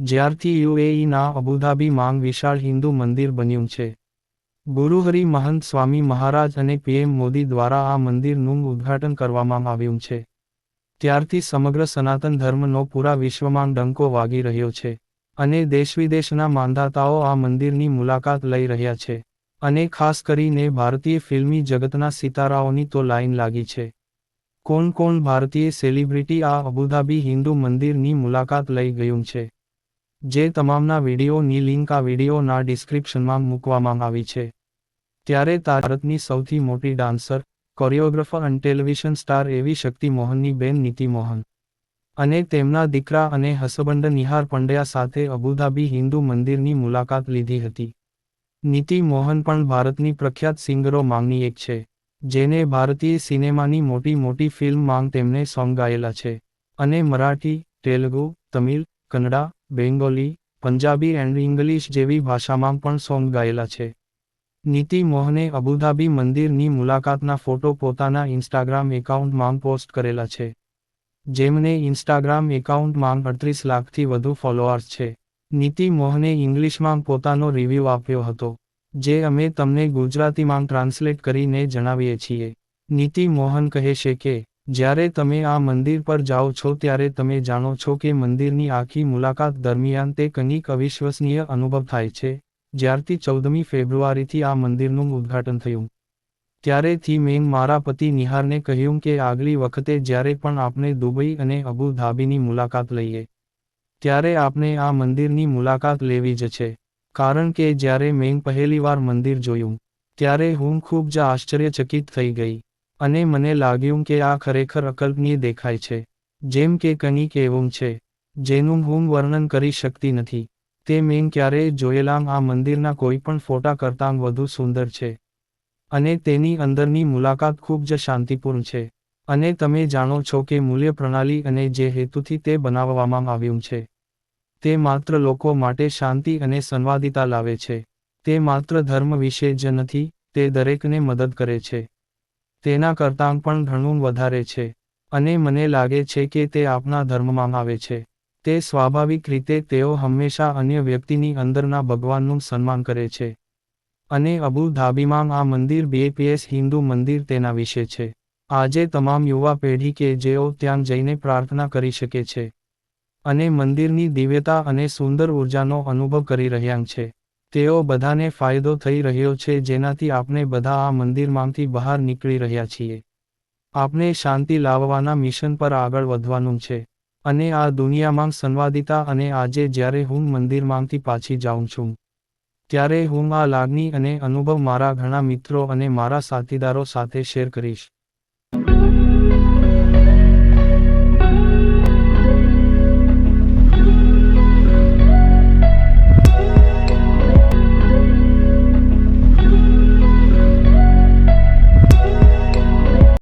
જ્યારથી યુએઈના અબુધાબી માંગ વિશાળ હિન્દુ મંદિર બન્યું છે. ગુરુહરિ મહંત સ્વામી મહારાજ અને પીએમ મોદી દ્વારા આ મંદિરનું ઉદ્ઘાટન કરવામાં આવ્યું છે. ત્યારથી સમગ્ર સનાતન ધર્મનો પૂરા વિશ્વમાં ડંકો વાગી રહ્યો છે અને દેશવિદેશના માંધાતાઓ આ મંદિરની મુલાકાત લઈ રહ્યા છે અને ખાસ કરીને ભારતીય ફિલ્મી જગતના સિતારાઓની તો લાઈન લાગી છે. કોણ કોણ ભારતીય સેલિબ્રિટી આ અબુધાબી હિન્દુ મંદિરની મુલાકાત લઈ ગયું છે? જે તમામના વિડીયોની લિંક આ વિડીયોના ડિસ્ક્રિપ્શનમાં મૂકવામાં આવી છે. ત્યારે ભારતની સૌથી મોટી ડાન્સર, કોરિયોગ્રાફર અને ટેલિવિઝન સ્ટાર એવી શક્તિ મોહનની બેન નીતિ મોહન અને તેમના દીકરા અને હસબન્ડ નિહાર પંડ્યા સાથે અબુધાબી હિન્દુ મંદિરની મુલાકાત લીધી હતી. નીતિ મોહન પણ ભારતની પ્રખ્યાત સિંગરો માંગની એક છે, જેને ભારતીય સિનેમાની મોટી મોટી ફિલ્મ માંગ તેમને સોંગ ગાયેલા છે અને Marathi, Telugu, Tamil Kannada, Bengali, Punjabi and English જેવી ભાષામાં પણ સોંગ ગાયેલા છે. નીતિ મોહને અબુધાબી મંદિરની મુલાકાતના ફોટો પોતાના ઇન્સ્ટાગ્રામ એકાઉન્ટમાં પોસ્ટ કરેલા છે. જેમને ઇન્સ્ટાગ્રામ એકાઉન્ટમાં અડત્રીસ લાખથી વધુ ફોલોઅર્સ છે. નીતિ મોહને ઇંગ્લિશમાં પોતાનો રિવ્યૂ આપ્યો હતો, જે અમે તમને ગુજરાતીમાં ટ્રાન્સલેટ કરીને જણાવીએ છીએ. નીતિ મોહન કહે છે કે જ્યારે તમે આ મંદિર પર જાઓ છો ત્યારે તમે જાણો છો કે મંદિરની આખી મુલાકાત દરમિયાન તે કંઈક અવિશ્વસનીય અનુભવ થાય છે. જ્યારથી ચૌદમી ફેબ્રુઆરીથી આ મંદિરનું ઉદ્ઘાટન થયું. ત્યારેથી મેં મારા પતિ નિહારને કહ્યું કે આગલી વખતે જ્યારે પણ આપણે દુબઈ અને અબુ ધાબીની મુલાકાત લઈએ, ત્યારે આપણે આ મંદિરની મુલાકાત લેવી જ છે. કારણ કે જ્યારે મેં પહેલીવાર મંદિર જોયું, ત્યારે હું ખૂબ જ આશ્ચર્યચકિત થઈ ગઈ. અને મને લાગ્યું કે આ ખરેખર અકલ્પનીય દેખાય છે. જેમ કે કંઈક એવું છે, જેનું હું વર્ણન કરી શકતી નથી. તે મેં ક્યારેય જોયેલાંગ આ મંદિરના કોઈ પણ ફોટા કરતાં વધુ સુંદર છે. અને તેની અંદરની મુલાકાત ખૂબ જ શાંતિપૂર્ણ છે. અને તમે જાણો છો કે મૂલ્ય પ્રણાલી અને જે હેતુથી તે બનાવવામાં આવ્યું છે, તે માત્ર લોકો માટે શાંતિ અને સંવાદિતા લાવે છે. તે માત્ર ધર્મ વિશે જ નથી, તે દરેકને મદદ કરે છે. તેના કરતાં પણ ઘણું વધારે છે. અને મને લાગે છે કે તે આપણા ધર્મમાં આવે છે. તે સ્વાભાવિક રીતે તેઓ હંમેશા અન્ય વ્યક્તિની અંદરના ભગવાનનું સન્માન કરે છે. અને અબુ ધાબીમાં આ મંદિર બીએપીએસ હિન્દુ મંદિર તેના વિશે છે. આજે તમામ યુવા પેઢી કે જેઓ ત્યાં જઈને પ્રાર્થના કરી શકે છે. અને મંદિરની દિવ્યતા અને સુંદર ઉર્જાનો અનુભવ કરી રહ્યા છે. તેઓ બધાને ફાયદો થઈ રહ્યો છે જેનાથી આપણે બધા આ મંદિરમાંથી બહાર નીકળી રહ્યા છીએ. આપણે શાંતિ લાવવાના મિશન પર આગળ વધવાનું છે. અને આ દુનિયામાં સંવાદિતા અને આજે જ્યારે હું મંદિરમાંથી પાછી જાઉં છું, ત્યારે હું આ લાગણી અને અનુભવ મારા ઘણા મિત્રો અને મારા સાથીદારો સાથે શેર કરીશ.